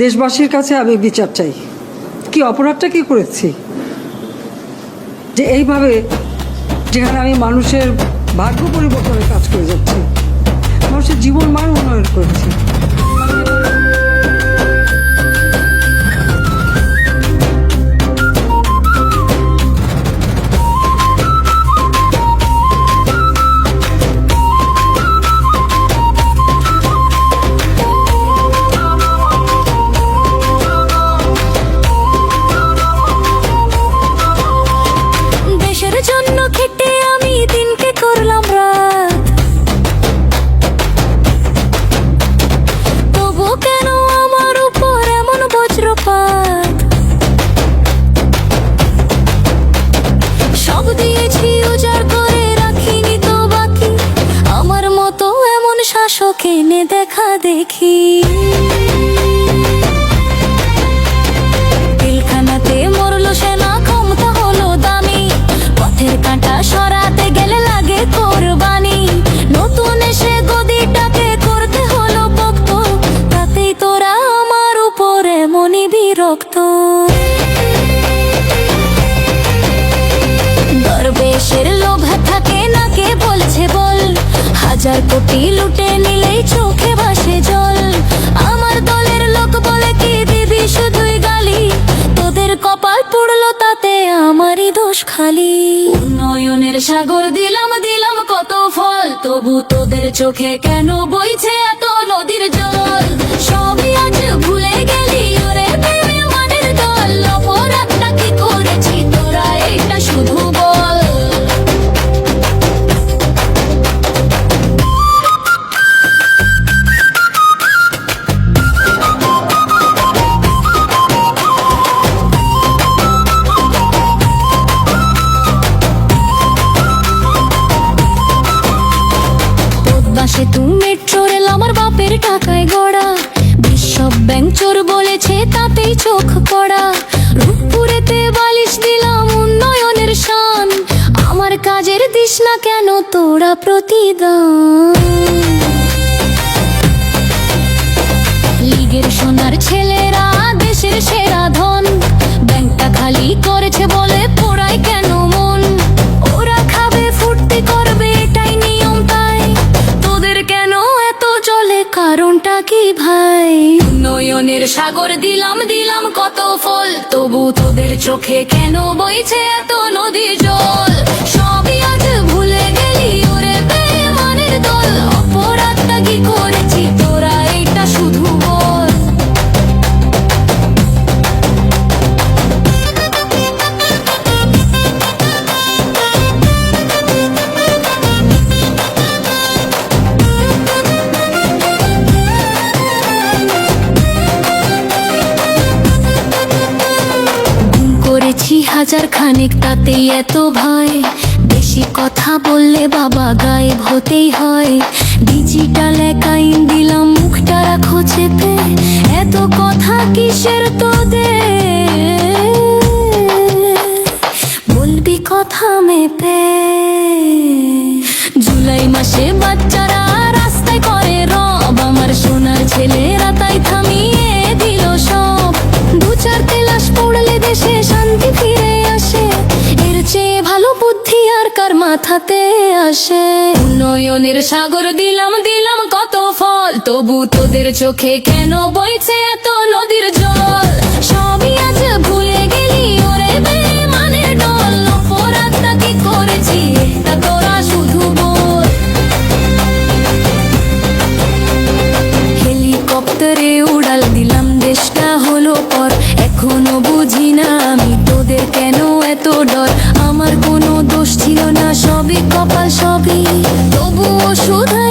দেশবাসীর কাছে আমি বিচার চাই। কি অপরাধটা কি করেছি? যে এইভাবে যেখানে আমি মানুষের ভাগ্য পরিবর্তনের কাজ করে যাচ্ছি, মানুষের জীবন মান উন্নয়ন করেছি। হাজার কোটি লুটে নিলেই চোখে ভাসে জল। আমার দলের লোক বলে কি দিবি শুধুই গালি? তোদের কপাল পুড়লো তাতে আমারই দোষ খালি। উন্নয়নের সাগর দিলাম দিলাম কত ফল। তবু তোদের চোখে কেন বইছে পদ্মা তুমি চোরেল রেল আমার বাপের টাকায় গড়া। বিশ্ব ব্যাংক চোর বলেছে তাতেই চোখ পড়া। রূপপুরেতে বালিশ দিলাম উন্নয়নের শান। আমার কাজের দিস না কেন তোরা প্রতিদান। ভাই। নয়নের সাগর দিলাম দিলাম কত ফল। তবু তোদের চোখে কেন বইছে এত নদী জল? সবই আজ করেছি হাজার খানেক তাতেই এত ভয়। বেশি কথা বললে বাবা গায়েব হতেই হয়। ডিজিটাল একাইন দিলাম মুখটা রাখো চেপে। এত কথা কিসের তোদের? বলবি কথা মেপে। জুলাই মাসে বাচ্চারা দেশে শান্তি ফিরে আসে। এর চেয়ে ভালো বুদ্ধি আর কার মাথাতে আসে। উন্নয়নের সাগর দিলাম দিলাম কত ফল। তবু তোদের চোখে কেন বইছে এত নদীর জল? সবই এত ডর আমার কোনো দোষ ছিল না সবই কপাল সবই। তবুও কি